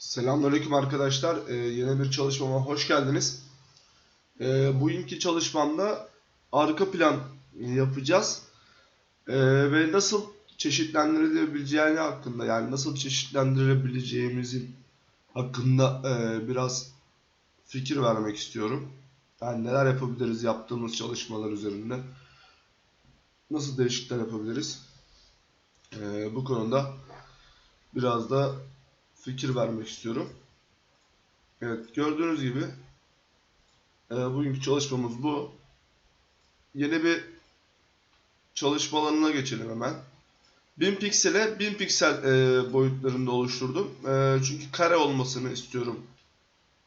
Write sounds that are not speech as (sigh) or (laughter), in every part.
Selamünaleyküm arkadaşlar. Ee, yeni bir çalışmama hoş geldiniz. Ee, bugünkü çalışmamda arka plan yapacağız. Ee, ve nasıl çeşitlendirilebileceğini hakkında yani nasıl çeşitlendirebileceğimizin hakkında e, biraz fikir vermek istiyorum. Yani neler yapabiliriz yaptığımız çalışmalar üzerinde. Nasıl değişiklikler yapabiliriz? Ee, bu konuda biraz da fikir vermek istiyorum. Evet gördüğünüz gibi e, bugünkü çalışmamız bu. Yeni bir çalışma alanına geçelim hemen. 1000 piksele 1000 piksel e, boyutlarında oluşturdum. E, çünkü kare olmasını istiyorum.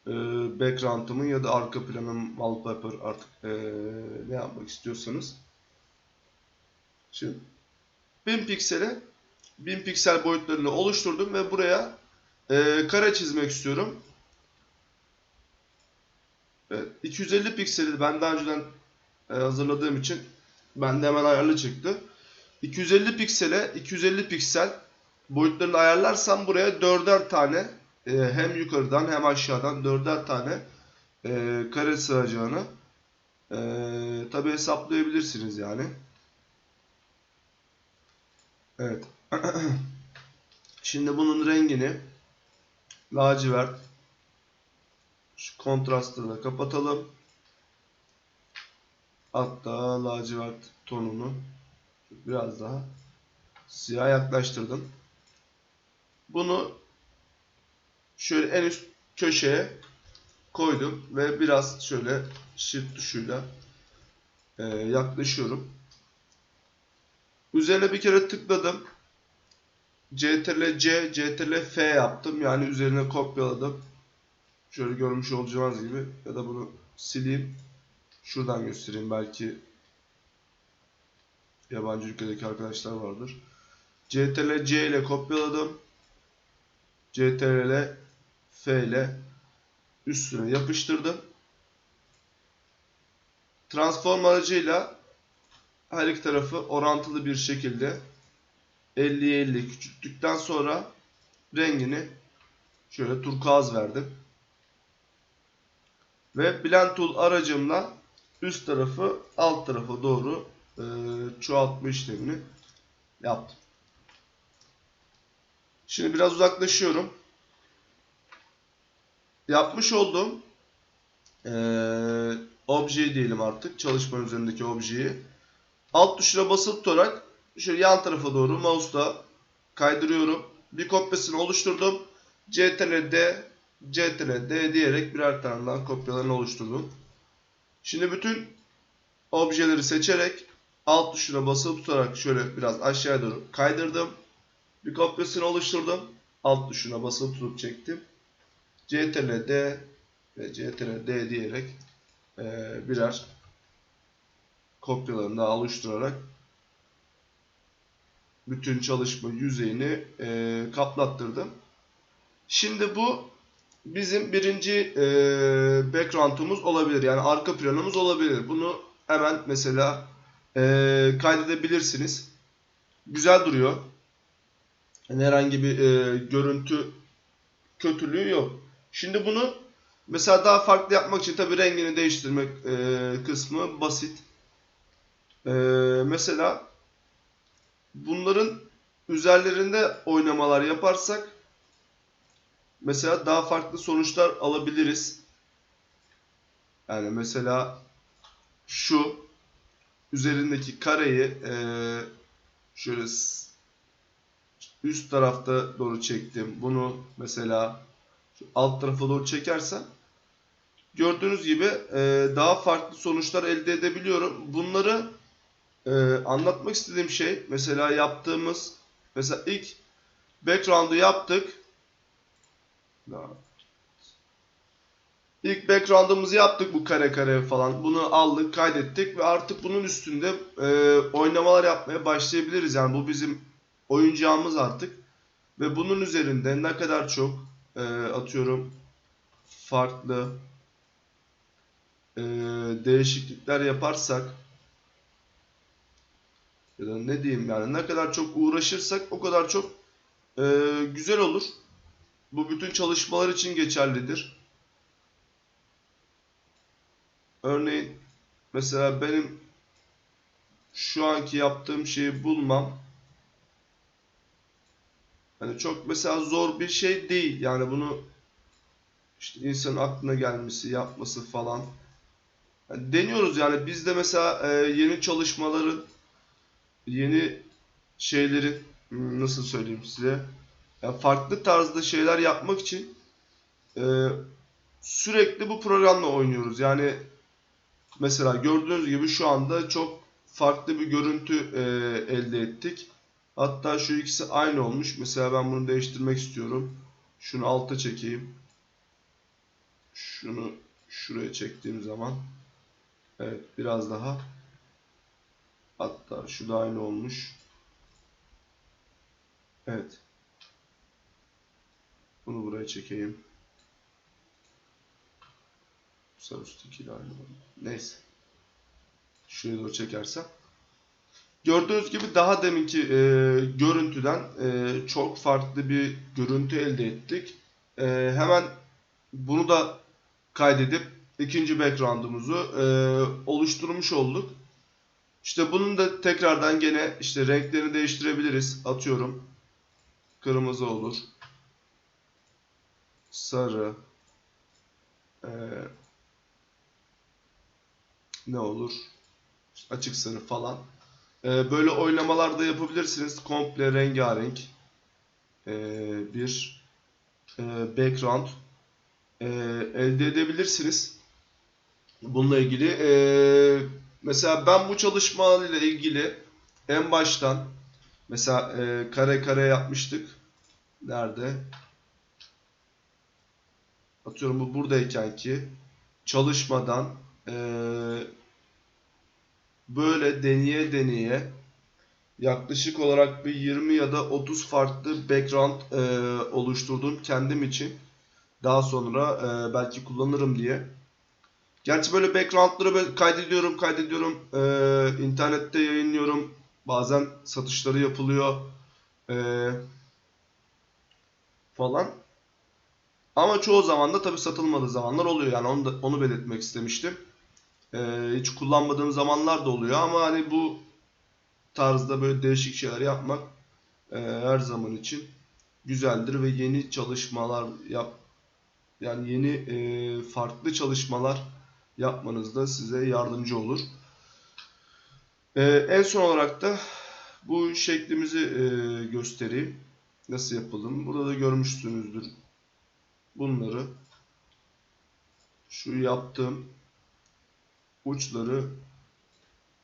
E, background'ımın ya da arka planım, wallpaper artık e, ne yapmak istiyorsanız. Şimdi 1000 piksele 1000 piksel boyutlarını oluşturdum ve buraya e, kare çizmek istiyorum. Evet, 250 pikseli ben daha önceden e, hazırladığım için bende hemen ayarlı çıktı. 250 piksele 250 piksel boyutlarını ayarlarsam buraya dörder tane e, hem yukarıdan hem aşağıdan dörder tane e, kare sığacağını e, tabi hesaplayabilirsiniz yani. Evet. (clears throat) Şimdi bunun rengini lacivert şu kontrastı da kapatalım. Hatta lacivert tonunu biraz daha siyah yaklaştırdım. Bunu şöyle en üst köşeye koydum ve biraz şöyle shift tuşuyla e, yaklaşıyorum. Üzerine bir kere tıkladım. Ctrl C, Ctrl F yaptım. Yani üzerine kopyaladım. Şöyle görmüş olacağınız gibi. Ya da bunu sileyim. Şuradan göstereyim. Belki yabancı ülkedeki arkadaşlar vardır. Ctrl C ile kopyaladım. Ctrl F ile üstüne yapıştırdım. Transform aracıyla her iki tarafı orantılı bir şekilde 50'ye 50 küçülttükten sonra rengini şöyle turkuaz verdim. Ve Blend Tool aracımla üst tarafı alt tarafa doğru e, çoğaltma işlemini yaptım. Şimdi biraz uzaklaşıyorum. Yapmış olduğum e, objeyi diyelim artık. Çalışmanın üzerindeki objeyi. Alt tuşuna basılı tutarak şöyle yan tarafa doğru mouse'la kaydırıyorum. Bir kopyasını oluşturdum. Ctrl D, Ctrl D diyerek birer tane daha kopyalarını oluşturdum. Şimdi bütün objeleri seçerek alt tuşuna basılı tutarak şöyle biraz aşağıya doğru kaydırdım. Bir kopyasını oluşturdum. Alt tuşuna basılı tutup çektim. Ctrl D ve Ctrl D diyerek birer kopyalarını daha oluşturarak bütün çalışma yüzeyini e, kaplattırdım. Şimdi bu bizim birinci e, background'umuz olabilir. Yani arka planımız olabilir. Bunu hemen mesela e, kaydedebilirsiniz. Güzel duruyor. Yani herhangi bir e, görüntü kötülüğü yok. Şimdi bunu mesela daha farklı yapmak için tabii rengini değiştirmek e, kısmı basit. E, mesela bunların üzerlerinde oynamalar yaparsak mesela daha farklı sonuçlar alabiliriz. Yani mesela şu üzerindeki kareyi e, şöyle üst tarafta doğru çektim. Bunu mesela alt tarafa doğru çekersem gördüğünüz gibi daha farklı sonuçlar elde edebiliyorum. Bunları e, anlatmak istediğim şey mesela yaptığımız mesela ilk background'u yaptık. İlk background'ımızı yaptık bu kare kare falan. Bunu aldık, kaydettik ve artık bunun üstünde e, oynamalar yapmaya başlayabiliriz. Yani bu bizim oyuncağımız artık. Ve bunun üzerinde ne kadar çok e, atıyorum farklı e, değişiklikler yaparsak ya da ne diyeyim yani ne kadar çok uğraşırsak o kadar çok e, güzel olur. bu bütün çalışmalar için geçerlidir. Örneğin mesela benim şu anki yaptığım şeyi bulmam hani çok mesela zor bir şey değil. Yani bunu işte insanın aklına gelmesi, yapması falan. Yani deniyoruz yani biz de mesela e, yeni çalışmaların, yeni şeylerin hmm, nasıl söyleyeyim size, ya farklı tarzda şeyler yapmak için e, sürekli bu programla oynuyoruz. Yani mesela gördüğünüz gibi şu anda çok farklı bir görüntü e, elde ettik. Hatta şu ikisi aynı olmuş. Mesela ben bunu değiştirmek istiyorum. Şunu alta çekeyim. Şunu şuraya çektiğim zaman evet biraz daha hatta şu da aynı olmuş. Evet. Bunu buraya çekeyim. Üsttekiyle aynı oldu. Neyse. Şuraya doğru çekersem. Gördüğünüz gibi daha deminki e, görüntüden e, çok farklı bir görüntü elde ettik. E, hemen bunu da kaydedip ikinci background'umuzu e, oluşturmuş olduk. İşte bunun da tekrardan gene işte renklerini değiştirebiliriz. Atıyorum. Kırmızı olur. Sarı. E, ne olur? İşte açık sarı falan. E, böyle oynamalar da yapabilirsiniz. Komple rengarenk e, bir e, background e, elde edebilirsiniz. Bununla ilgili e, mesela ben bu çalışma ile ilgili en baştan mesela e, kare kare yapmıştık. Nerede? Atıyorum bu buradayken ki çalışmadan e, böyle deneye deneye yaklaşık olarak bir 20 ya da 30 farklı background e, oluşturdum kendim için. Daha sonra e, belki kullanırım diye. Gerçi böyle backgroundları böyle kaydediyorum, kaydediyorum. E, internette yayınlıyorum. Bazen satışları yapılıyor. E, falan. Ama çoğu zaman da tabii satılmadığı zamanlar oluyor. Yani onu da, onu belirtmek istemiştim. E, hiç kullanmadığım zamanlar da oluyor ama hani bu tarzda böyle değişik şeyler yapmak e, her zaman için güzeldir ve yeni çalışmalar yap yani yeni e, farklı çalışmalar yapmanızda size yardımcı olur. E, en son olarak da bu şeklimizi e, göstereyim. Nasıl yapalım? Burada da görmüşsünüzdür bunları. Şu yaptığım uçları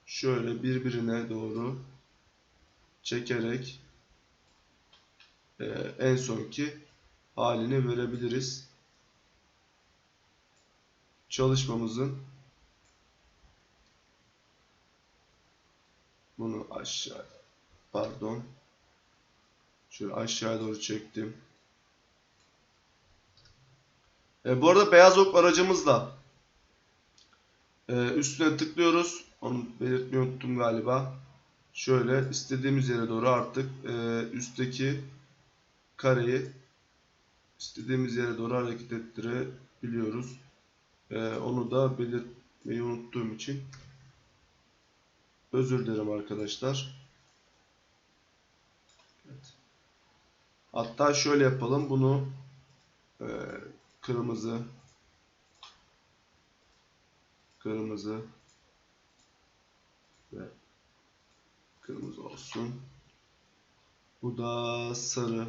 şöyle birbirine doğru çekerek e, en sonki halini verebiliriz. Çalışmamızın bunu aşağı pardon şöyle aşağıya doğru çektim. E, bu arada beyaz ok aracımızla e, üstüne tıklıyoruz. Onu belirtmeyi unuttum galiba. Şöyle istediğimiz yere doğru artık e, üstteki kareyi istediğimiz yere doğru hareket ettirebiliyoruz. E, onu da belirtmeyi unuttuğum için özür dilerim arkadaşlar. Evet. Hatta şöyle yapalım. Bunu e, kırmızı kırmızı ve kırmızı olsun. Bu da sarı.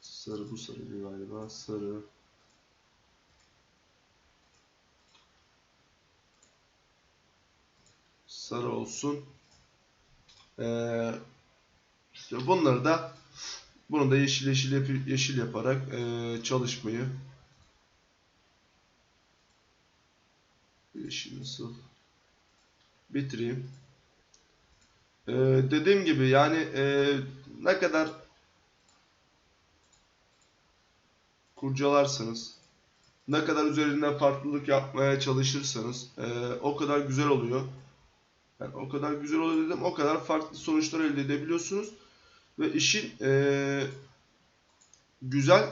Sarı bu sarı galiba. Sarı. Sarı olsun. Ee, işte bunları da bunu da yeşil yeşil yap yeşil yaparak e, çalışmayı yeşil nasıl bitireyim. Ee, dediğim gibi yani e, ne kadar kurcalarsanız ne kadar üzerinden farklılık yapmaya çalışırsanız e, o kadar güzel oluyor. Yani o kadar güzel oluyor dedim o kadar farklı sonuçlar elde edebiliyorsunuz. Ve işin e, güzel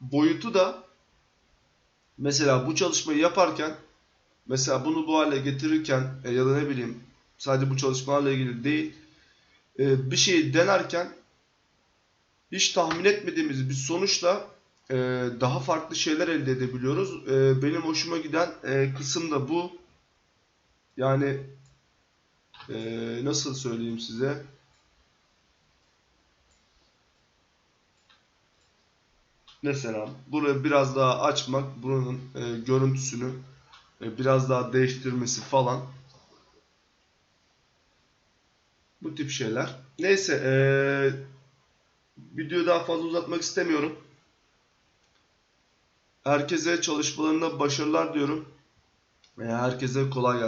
boyutu da mesela bu çalışmayı yaparken mesela bunu bu hale getirirken e, ya da ne bileyim sadece bu çalışmalarla ilgili değil e, bir şeyi denerken hiç tahmin etmediğimiz bir sonuçla e, daha farklı şeyler elde edebiliyoruz. E, benim hoşuma giden e, kısım da bu. Yani e, nasıl söyleyeyim size? Mesela burayı biraz daha açmak, buranın e, görüntüsünü e, biraz daha değiştirmesi falan. Bu tip şeyler. Neyse, e, videoyu daha fazla uzatmak istemiyorum. Herkese çalışmalarında başarılar diyorum. Herkese kolay gelsin.